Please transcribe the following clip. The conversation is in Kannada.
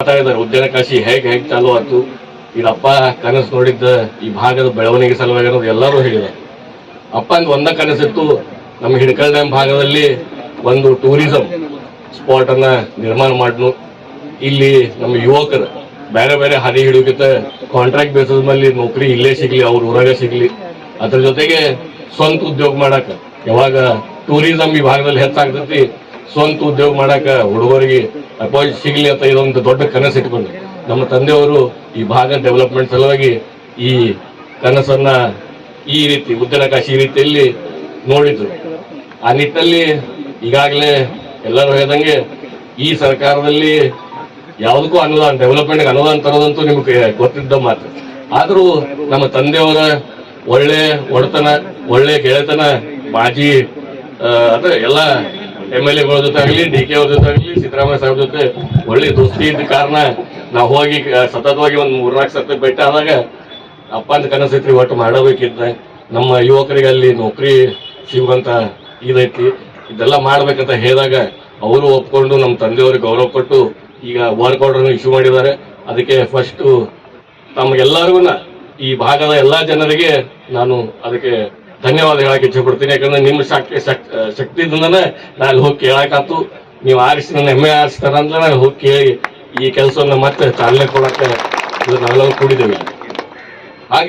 ಮಾತಾಡಿದ್ದಾರೆ ಉದ್ಯಾನಕಾಶಿ ಹೇಗೆ ಹೇಗೆ ಚಾಲು ಆಯ್ತು? ಇದಪ್ಪ ಕನಸು ನೋಡಿದ್ದ ಈ ಭಾಗದ ಬೆಳವಣಿಗೆ ಸಲುವಾಗಿ ಅನ್ನೋದು ಎಲ್ಲರೂ ಹೇಳಿದ್ದಾರೆ. ಅಪ್ಪ ಅಂದ್ ಒಂದ ಕನಸಿತ್ತು, ನಮ್ಮ ಹಿಡ್ಕಲ್ ಡ್ಯಾಮ್ ಭಾಗದಲ್ಲಿ ಒಂದು ಟೂರಿಸಂ ಸ್ಪಾಟ್ ಅನ್ನ ನಿರ್ಮಾಣ ಮಾಡ್ನು. ಇಲ್ಲಿ ನಮ್ಮ ಯುವಕರು ಬೇರೆ ಬೇರೆ ಹರಿ ಹಿಡಿಯೋಕಿಂತ ಕಾಂಟ್ರಾಕ್ಟ್ ಬೇಸಿಸ್ ಮೇಲೆ ನೌಕರಿ ಇಲ್ಲೇ ಸಿಗ್ಲಿ, ಅವ್ರ ಊರಾಗ ಸಿಗ್ಲಿ. ಅದ್ರ ಜೊತೆಗೆ ಸ್ವಂತ ಉದ್ಯೋಗ ಮಾಡಾಕ. ಯಾವಾಗ ಟೂರಿಸಂ ಈ ಭಾಗದಲ್ಲಿ ಹೆಚ್ಚಾಗ್ತೈತಿ ಸ್ವಂತ ಉದ್ಯೋಗ ಮಾಡಾಕ ಹುಡುಗರಿಗೆ ಅಪಾಯಿಂಟ್ ಸಿಗ್ಲಿ ಅಂತ ಇದೊಂದು ದೊಡ್ಡ ಕನಸು ಇಟ್ಕೊಂಡು. ನಮ್ಮ ತಂದೆಯವರು ಈ ಭಾಗ ಡೆವಲಪ್ಮೆಂಟ್ ಸಲುವಾಗಿ ಈ ಕನಸನ್ನ ಈ ರೀತಿ ಉದ್ಯಾನಕಾಶಿ ಈ ರೀತಿಯಲ್ಲಿ ನೋಡಿದ್ರು. ಆ ನಿಟ್ಟಲ್ಲಿ ಈಗಾಗಲೇ ಎಲ್ಲರೂ ಹೇಳ್ದಂಗೆ ಈ ಸರ್ಕಾರದಲ್ಲಿ ಯಾವುದಕ್ಕೂ ಅನುದಾನ ಡೆವಲಪ್ಮೆಂಟ್ ಅನುದಾನ ತರೋದಂತೂ ನಿಮ್ಗೆ ಗೊತ್ತಿದ್ದ ಮಾತು. ಆದರೂ ನಮ್ಮ ತಂದೆಯವರ ಒಳ್ಳೆ ಒಡೆತನ, ಒಳ್ಳೆ ಗೆಳೆತನ, ಮಾಜಿ ಅಂದ್ರೆ ಎಲ್ಲ ಎಂ ಎಲ್ ಎಗಳ ಜೊತೆ ಆಗಲಿ ಡಿ ಕೆ ಅವ್ರ ಜೊತೆ ಆಗಲಿ, ಸಿದ್ದರಾಮಯ್ಯ ಸಾಹೇಬ್ ಜೊತೆ ಒಳ್ಳೆ ದೋಸ್ತಿ ಇದ್ದ ಕಾರಣ ನಾವು ಹೋಗಿ ಸತತವಾಗಿ ಒಂದು ಮೂರ್ನಾಲ್ಕು ಸರ್ತಿ ಭೇಟಿ ಆದಾಗ, ಅಪ್ಪ ಅಂತ ಕನಸೈತ್ರಿ, ಒಟ್ಟು ಮಾಡಬೇಕಿದ್ದ ನಮ್ಮ ಯುವಕರಿಗೆ ಅಲ್ಲಿ ನೌಕರಿ ಸಿಗುವಂತ ಇದೈತಿ. ಇದೆಲ್ಲ ಮಾಡ್ಬೇಕಂತ ಹೇಳಿದಾಗ ಅವರು ಒಪ್ಕೊಂಡು ನಮ್ಮ ತಂದೆಯವ್ರಿಗೆ ಗೌರವ ಕೊಟ್ಟು ಈಗ ವರ್ಕ್ ಆರ್ಡರ್ ಇಶ್ಯೂ ಮಾಡಿದ್ದಾರೆ. ಅದಕ್ಕೆ ಫಸ್ಟ್ ತಮಗೆಲ್ಲರಿಗೂ ಈ ಭಾಗದ ಎಲ್ಲ ಜನರಿಗೆ ನಾನು ಅದಕ್ಕೆ ಧನ್ಯವಾದ ಹೇಳಕ್ ಇಚ್ಛೆ ಪಡ್ತೀನಿ ಯಾಕಂದ್ರೆ ನಿಮ್ಮ ಶಕ್ತಿ ಶಕ್ತಿಯಿಂದನೇ ನಾನು ಹೋಗಿ ಕೇಳಕಾತು ನೀವು ಆರಿಸಿ ನನ್ನ ಹೆಮ್ಮೆ ಆರಿಸ್ತಾರ ಅಂದ್ರೆ ನಾನು ಹೋಗಿ ಕೇಳಿ ಈ ಕೆಲಸವನ್ನ ಮತ್ತೆ ಚಾಲನೆ ಕೊಡಕ್ಕೆ ನಾವೆಲ್ಲರೂ ಕೂಡಿದ್ದೇವೆ. ಹಾಗೆ